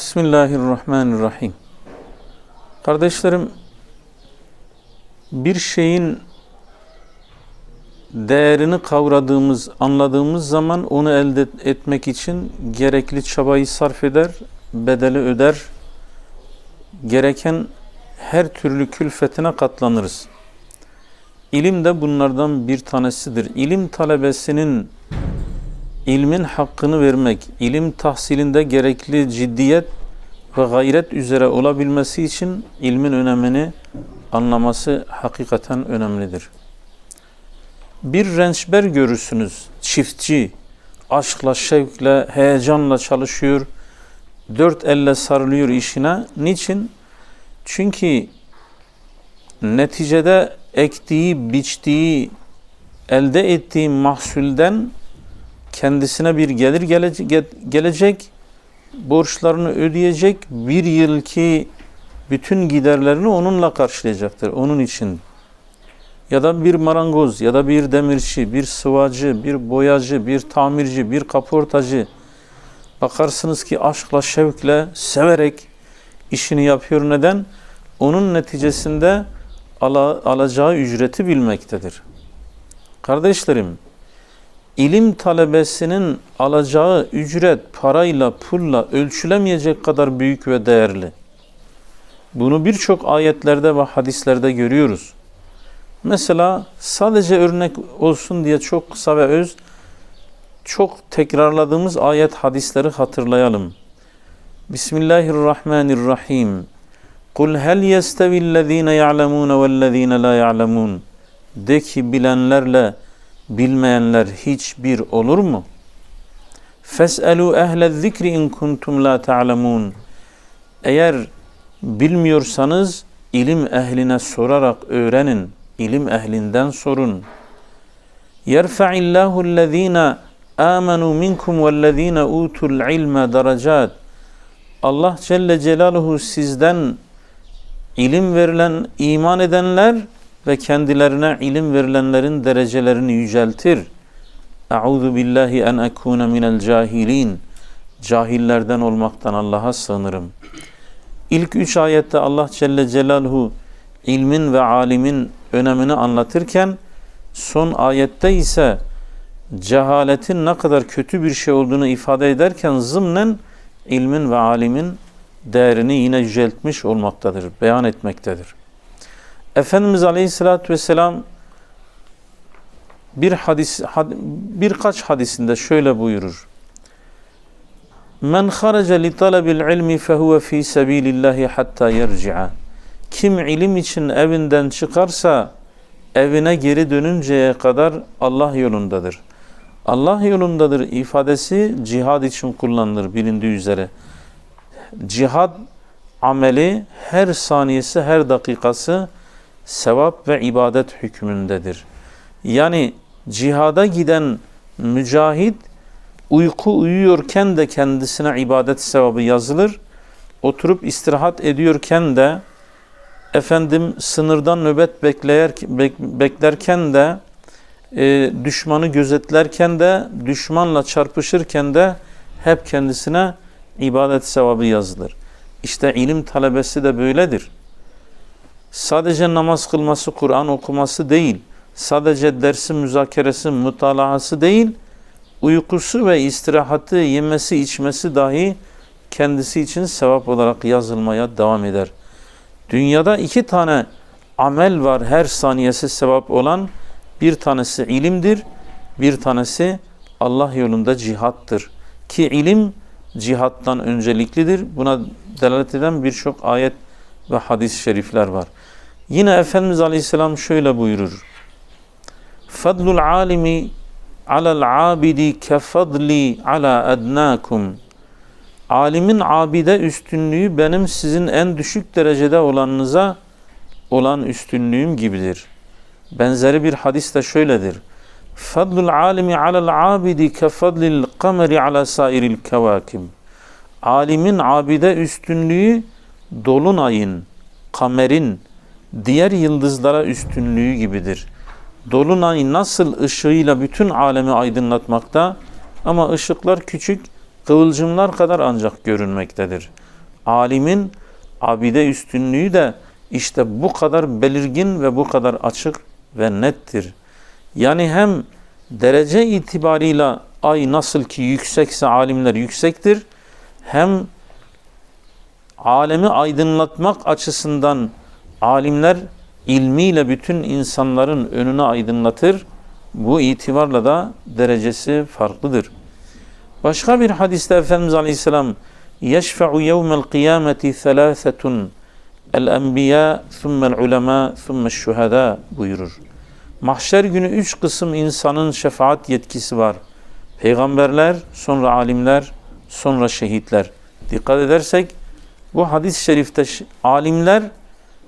Bismillahirrahmanirrahim. Kardeşlerim, bir şeyin değerini kavradığımız, anladığımız zaman onu elde etmek için gerekli çabayı sarf eder, bedeli öder, gereken her türlü külfetine katlanırız. İlim de bunlardan bir tanesidir. İlim talebesinin ilmin hakkını vermek, ilim tahsilinde gerekli ciddiyet ve gayret üzere olabilmesi için ilmin önemini anlaması hakikaten önemlidir. Bir rençber görürsünüz, çiftçi, aşkla, şevkle, heyecanla çalışıyor, dört elle sarılıyor işine. Niçin? Çünkü neticede ektiği, biçtiği, elde ettiği mahsulden kendisine bir gelir gelecek, borçlarını ödeyecek, bir yılki bütün giderlerini onunla karşılayacaktır. Onun için ya da bir marangoz ya da bir demirci, bir sıvacı, bir boyacı, bir tamirci, bir kaportacı bakarsınız ki aşkla, şevkle, severek işini yapıyor. Neden? Onun neticesinde alacağı ücreti bilmektedir. Kardeşlerim, ilim talebesinin alacağı ücret parayla, pulla ölçülemeyecek kadar büyük ve değerli. Bunu birçok ayetlerde ve hadislerde görüyoruz. Mesela sadece örnek olsun diye çok kısa ve öz çok tekrarladığımız ayet hadisleri hatırlayalım. Bismillahirrahmanirrahim. Kul hel yestevillezine ya'lemune vellezine la ya'lemun. De ki bilenlerle bilmeyenler hiçbir olur mu? Fes'elu ehle zikri in kuntum la ta'lemun. Eğer bilmiyorsanız ilim ehline sorarak öğrenin. İlim ehlinden sorun. Yerfa'illahu allazina amenu minkum vellezina utul ilme derecat. Allah Celle Celaluhu sizden ilim verilen, iman edenler ve kendilerine ilim verilenlerin derecelerini yüceltir. Euzu billahi en ekuna minel cahilin. Cahillerden olmaktan Allah'a sığınırım. İlk üç ayette Allah Celle Celaluhu ilmin ve alimin önemini anlatırken son ayette ise cehaletin ne kadar kötü bir şey olduğunu ifade ederken zımnen ilmin ve alimin değerini yine yüceltmiş olmaktadır, beyan etmektedir. Efendimiz Aleyhisselatü Vesselam bir hadis, had, birkaç hadisinde şöyle buyurur. Men haraca li talabil ilmi fehuve fi sabilillahi hatta yerci'a. Kim ilim için evinden çıkarsa evine geri dönünceye kadar Allah yolundadır. Allah yolundadır ifadesi cihad için kullanılır bilindiği üzere. Cihad ameli her saniyesi, her dakikası sevap ve ibadet hükmündedir. Yani cihada giden mücahit uyku uyuyorken de kendisine ibadet sevabı yazılır. Oturup istirahat ediyorken de efendim sınırdan nöbet bekleyer, bek, beklerken de e, düşmanı gözetlerken de düşmanla çarpışırken de hep kendisine ibadet sevabı yazılır. İşte ilim talebesi de böyledir. Sadece namaz kılması, Kur'an okuması değil, sadece dersi müzakeresi, mutalaası değil, uykusu ve istirahatı, yemesi, içmesi dahi kendisi için sevap olarak yazılmaya devam eder. Dünyada iki tane amel var her saniyesi sevap olan. Bir tanesi ilimdir, bir tanesi Allah yolunda cihattır. Ki ilim cihattan önceliklidir. Buna delalet eden birçok ayet ve hadis-i şerifler var. Yine Efendimiz Aleyhisselam şöyle buyurur. Fadlul alimi alel abidi kefadli ala adnakum. Alimin abide üstünlüğü benim sizin en düşük derecede olanınıza olan üstünlüğüm gibidir. Benzeri bir hadis de şöyledir. Fadlul alimi alel abidi kefadlil kameri ala sairil kevakim. Alimin abide üstünlüğü dolunayın, kamerin, diğer yıldızlara üstünlüğü gibidir. Dolunay nasıl ışığıyla bütün alemi aydınlatmakta ama ışıklar küçük, kıvılcımlar kadar ancak görünmektedir. Alimin abide üstünlüğü de işte bu kadar belirgin ve bu kadar açık ve nettir. Yani hem derece itibarıyla ay nasıl ki yüksekse alimler yüksektir. Hem alemi aydınlatmak açısından alimler ilmiyle bütün insanların önünü aydınlatır. Bu itibarla da derecesi farklıdır. Başka bir hadiste Efendimiz Aleyhisselam yeşfe'u yevmel kıyameti thelâthetun el-enbiya thummel ulema thummel şuhada buyurur. Mahşer günü üç kısım insanın şefaat yetkisi var. Peygamberler, sonra alimler, sonra şehitler. Dikkat edersek bu hadis-i şerifte alimler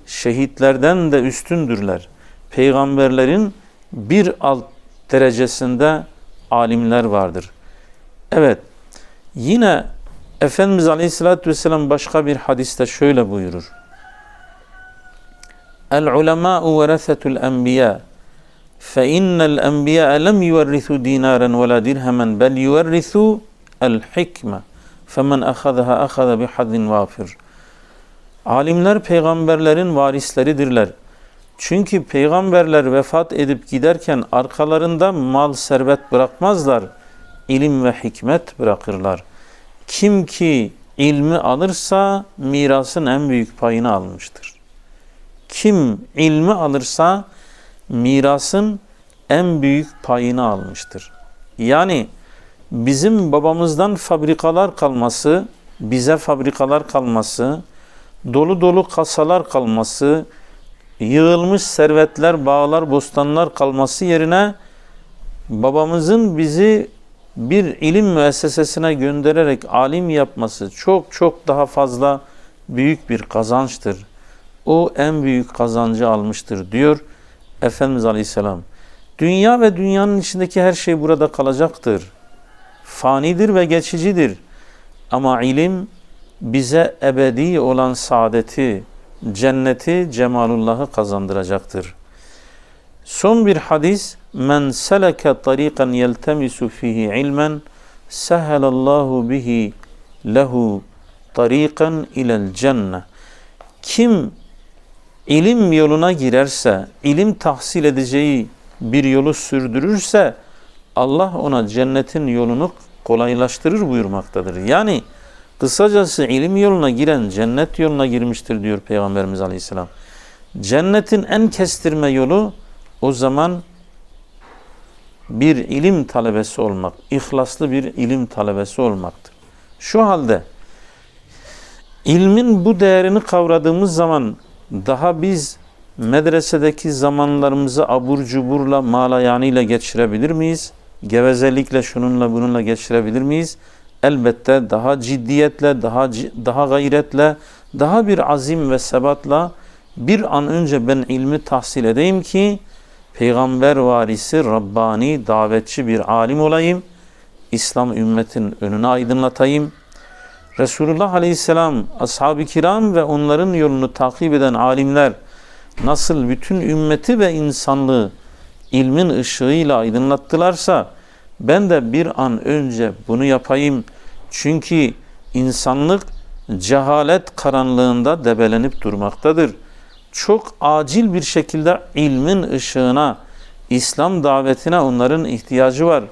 şehitlerden de üstündürler. Peygamberlerin bir alt derecesinde alimler vardır. Evet, yine Efendimiz Aleyhisselatü Vesselam başka bir hadiste şöyle buyurur. El-ulemâ'u veresetul enbiya فَاِنَّ الْاَنْبِيَاءَ لَمْ يُوَرِّثُوا دِينَارًا وَلَا دِرْهَمًا بَلْ يُوَرِّثُوا الْحِكْمَةِ فَمَنْ أَخَذَهَا أَخَذَ بِحَدٍ وَافِرٍ Alimler peygamberlerin varisleridirler. Çünkü peygamberler vefat edip giderken arkalarında mal servet bırakmazlar. İlim ve hikmet bırakırlar. Kim ki ilmi alırsa mirasın en büyük payını almıştır. Kim ilmi alırsa mirasın en büyük payını almıştır. Yani bizim babamızdan fabrikalar kalması, bize fabrikalar kalması, dolu dolu kasalar kalması, yığılmış servetler, bağlar, bostanlar kalması yerine babamızın bizi bir ilim müessesesine göndererek alim yapması çok çok daha fazla büyük bir kazançtır. O en büyük kazancı almıştır diyor Efendimiz Aleyhisselam. Dünya ve dünyanın içindeki her şey burada kalacaktır. Fanidir ve geçicidir. Ama ilim bize ebedi olan saadeti, cenneti, cemalullahı kazandıracaktır. Son bir hadis, men seleke tariqan yeltemisu fihi ilmen sehelallahu bihi lehu tariqan ilel cenne. Kim ilim yoluna girerse, ilim tahsil edeceği bir yolu sürdürürse Allah ona cennetin yolunu kolaylaştırır buyurmaktadır. Yani kısacası ilim yoluna giren cennet yoluna girmiştir diyor Peygamberimiz Aleyhisselam. Cennetin en kestirme yolu o zaman bir ilim talebesi olmak, ihlaslı bir ilim talebesi olmaktır. Şu halde ilmin bu değerini kavradığımız zaman daha biz medresedeki zamanlarımızı abur cuburla, malayanıyla geçirebilir miyiz? Gevezelikle, şununla bununla geçirebilir miyiz? Elbette daha ciddiyetle, daha daha gayretle, daha bir azim ve sebatla bir an önce ben ilmi tahsil edeyim ki peygamber varisi, Rabbani, davetçi bir alim olayım. İslam ümmetin önünü aydınlatayım. Resulullah Aleyhisselam, ashab-ı kiram ve onların yolunu takip eden alimler nasıl bütün ümmeti ve insanlığı ilmin ışığıyla aydınlattılarsa ben de bir an önce bunu yapayım. Çünkü insanlık cehalet karanlığında debelenip durmaktadır. Çok acil bir şekilde ilmin ışığına, İslam davetine onların ihtiyacı var.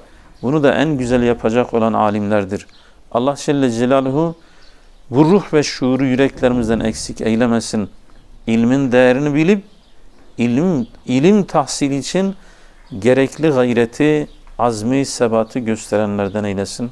Bunu da en güzel yapacak olan alimlerdir. Allah Celle Celaluhu bu ruh ve şuuru yüreklerimizden eksik eylemesin. İlmin değerini bilip ilim ilim tahsil için gerekli gayreti, azmi, sebatı gösterenlerden eylesin.